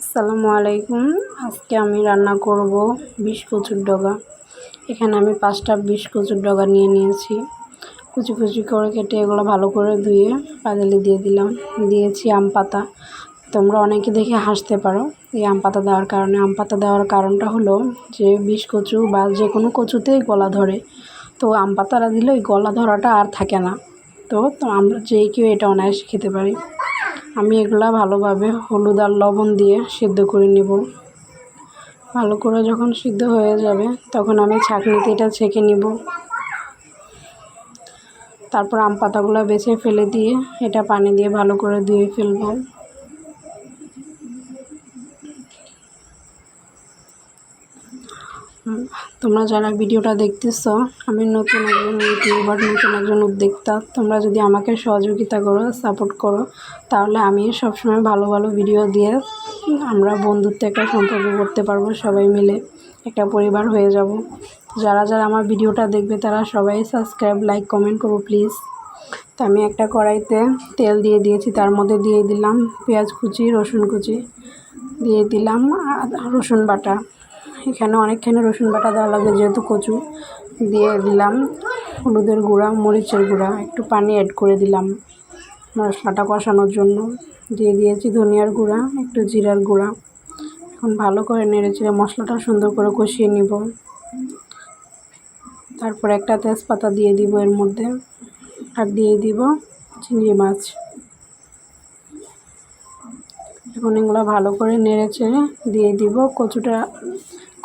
আসসালামু আলাইকুম। আজকে আমি রান্না করব বিষ কচুর ডগা। এখানে আমি পাঁচটা বিষ কচুর ডগা নিয়ে নিয়েছি। কুচি কুচি করে কেটে এগুলো ভালো করে ধুয়ে পাতালি দিয়ে দিলাম। দিয়েছি আম পাতা। তোমরা অনেকে দেখে হাসতে পারো এই আম পাতা দেওয়ার কারণে। আম পাতা দেওয়ার কারণটা হলো যে বিষ কচু বা যে কোনো কচুতেই গলা ধরে। তো আম পাতাটা দিলে ওই গলা ধরাটা আর থাকে না। তো আমরা যে কেউ এটা অনায়াসে খেতে পারি। আমি এগুলা ভালোভাবে হলুদ আর লবণ দিয়ে সিদ্ধ করে নেব। ভালো করে যখন সিদ্ধ হয়ে যাবে, তখন আমি ছাঁকনিতে এটা ছেঁকে নিব। তারপর আম পাতাগুলো বেছে ফেলে দিয়ে এটা পানি দিয়ে ভালো করে ধুয়ে ফেলব। তোমরা যারা ভিডিওটা দেখতেছো, আমি নতুন একজন ইউটিউবার, নতুন একজন উদ্যোক্তা, তোমরা যদি আমাকে সহযোগিতা করো সাপোর্ট করো, তাহলে আমি সবসময় ভালো ভালো ভিডিও দিয়ে আমরা বন্ধুত্ব একটা সম্পর্ক করতে পারব, সবাই মিলে একটা পরিবার হয়ে যাব। যারা যারা আমার ভিডিওটা দেখবে, তারা সবাই সাবস্ক্রাইব লাইক কমেন্ট করো প্লিজ তো আমি একটা কড়াইতে তেল দিয়ে দিয়েছি, তার মধ্যে দিয়ে দিলাম পেঁয়াজ কুচি, রসুন কুচি, দিয়ে দিলাম রসুন বাটা। এখানে অনেকখানি রসুন বাটা দেওয়া লাগবে, যেহেতু কচু দিয়ে দিলাম। হলুদের গুঁড়া, মরিচের গুঁড়া, একটু পানি অ্যাড করে দিলাম মশলাটা কষানোর জন্য। দিয়ে দিয়েছি ধনিয়ার গুঁড়া, একটু জিরার গুঁড়া। এখন ভালো করে নেড়ে চেড়ে মশলাটা সুন্দর করে কষিয়ে নিব। তারপর একটা তেজপাতা দিয়ে দিব এর মধ্যে, আর দিয়ে দিব চিংড়ি মাছ। এখন এগুলো ভালো করে নেড়ে চেড়ে দিয়ে দিব কচুটা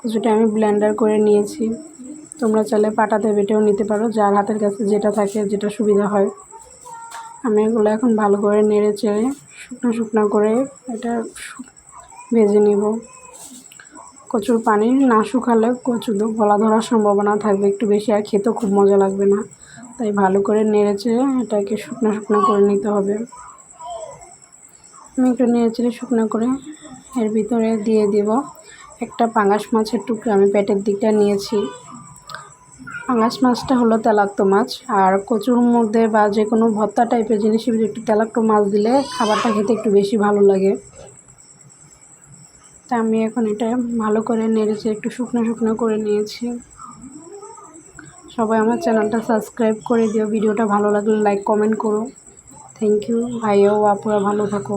কচুটা আমি ব্লেন্ডার করে নিয়েছি। তোমরা চাইলে পাটাতে বেটেও নিতে পারো, যার হাতের কাছে যেটা থাকে, যেটা সুবিধা হয়। আমি এগুলো এখন ভালো করে নেড়ে চেড়ে শুকনো শুকনো করে এটা ভেজে নিব। কচুর পানি না শুকালে কচু গলা ধরার সম্ভাবনা থাকবে একটু বেশি, আর খেতেও খুব মজা লাগবে না। তাই ভালো করে নেড়ে চেড়ে এটাকে শুকনো শুকনো করে নিতে হবে। আমি একটু নেড়ে চেড়ে শুকনো করে এর ভিতরে দিয়ে দিব। একটা পাঙাশ মাছের টুকরো আমি পেটের দিকটা নিয়েছি। পাঙাশ মাছটা হলো তেলাক্ত মাছ, আর কচুর মধ্যে বা যে কোনো ভত্তা টাইপের জিনিসের একটু তেলাক্ত মাছ দিলে খাবারটা খেতে একটু বেশি ভালো লাগে। তা আমি এখন এটা ভালো করে নেড়েছি একটু শুকনো শুকনো করে নিয়েছি। সবাই আমার চ্যানেলটা সাবস্ক্রাইব করে দিও, ভিডিওটা ভালো লাগলে লাইক, কমেন্ট করো। থ্যাংক ইউ ভাইও আপুরা ভালো থাকো।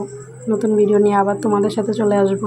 নতুন ভিডিও নিয়ে আবার তোমাদের সাথে চলে আসব।